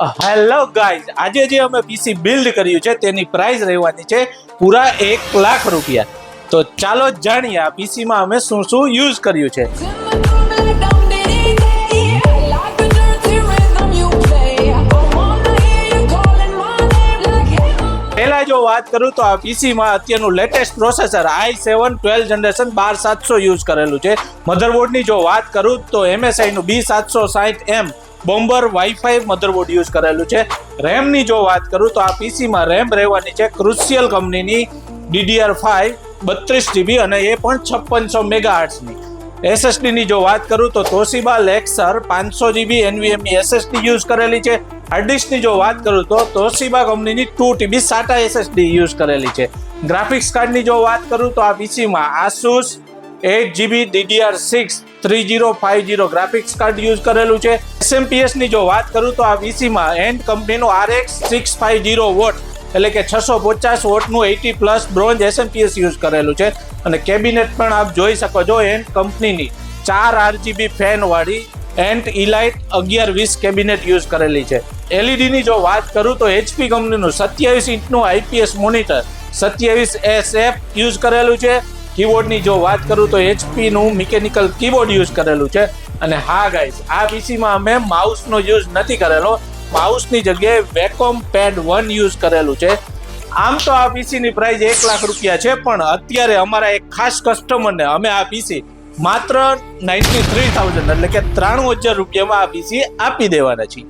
Hello guys આજે જે અમે પીસી બિલ્ડ કર્યું છે, તેની પ્રાઇસ રહેવાની છે પૂરા એક લાખ રૂપિયા. તો ચાલો જાણીએ આ પીસીમાં અમે શું શું યુઝ કર્યું છે. પહેલા જો વાત કરું તો આ પીસીમાં અત્યારનું latest processor I seven twelve generation બાર સાતસો યુઝ કરેલું છે. મધરબોર્ડની જો વાત કરું તો એમએસઆઈનું બી સાતસો સાઠ M bomber wifi motherboard use કરેલું છે. રેમની જો વાત કરું તો આ પીસીમાં રેમ રહેવાની છે ક્રુશિયલ કંપનીની ડીડીઆર ફાઈવ બત્રીસ જીબી અને એ પણ છપ્પનસો મેગા આર્ટ્સની એસએસડીની જો વાત કરું તો તોશીબા લેક્સર પાંચસો જીબી એનવીએમની એસએસડી યુઝ કરેલી છે. હાર્ડ ડિસ્કની જો વાત કરું તો તોશીબા કંપનીની two TB SATA SSD use કરેલી છે. ગ્રાફિક્સ કાર્ડની જો વાત કરું તો આ પીસીમાં Asus eight GB DDR six three zero five zero graphics card use કરેલું છે. એસએમપીએસની જો વાત કરું તો આ પીસીમાં એન્ડ કંપનીનું RX six five zero watt, એટલે કે છસો પચાસ વોટનું AT plus bronze SMPS use કરેલું છે. અને કેબિનેટ પણ આપ જોઈ શકો છો એન્ડ કંપનીની ચાર આરજીબી ફેન વાળી એન્ટ ઇલાઇટ અગિયાર વીસ કેબિનેટ યુઝ કરેલી છે. એલઈડી ની જો વાત કરું તો એચપી કંપનીનું સત્યાવીસ ઇંચનું આઈપીએસ મોનિટર સત્યાવીસ એસ એફ યુઝ કરેલું છે. કીબોર્ડની જો વાત કરું તો એચપીનું મિકેનિકલ કીબોર્ડ યુઝ કરેલું છે. અને હા ગાઈઝ આ પીસીમાં અમે માઉસનો યુઝ નથી કરેલો. માઉસની જગ્યાએ વેકોમ પેડ વન યુઝ કરેલું છે. આમ તો આ પીસીની પ્રાઇસ એક લાખ રૂપિયા છે, પણ અત્યારે અમારા એક ખાસ કસ્ટમરને અમે આ પીસી માત્ર નાઇન્ટી થ્રી થાઉઝન્ડ એટલે કે ત્રાણું હજાર રૂપિયામાં આ પીસી આપી દેવાના છીએ.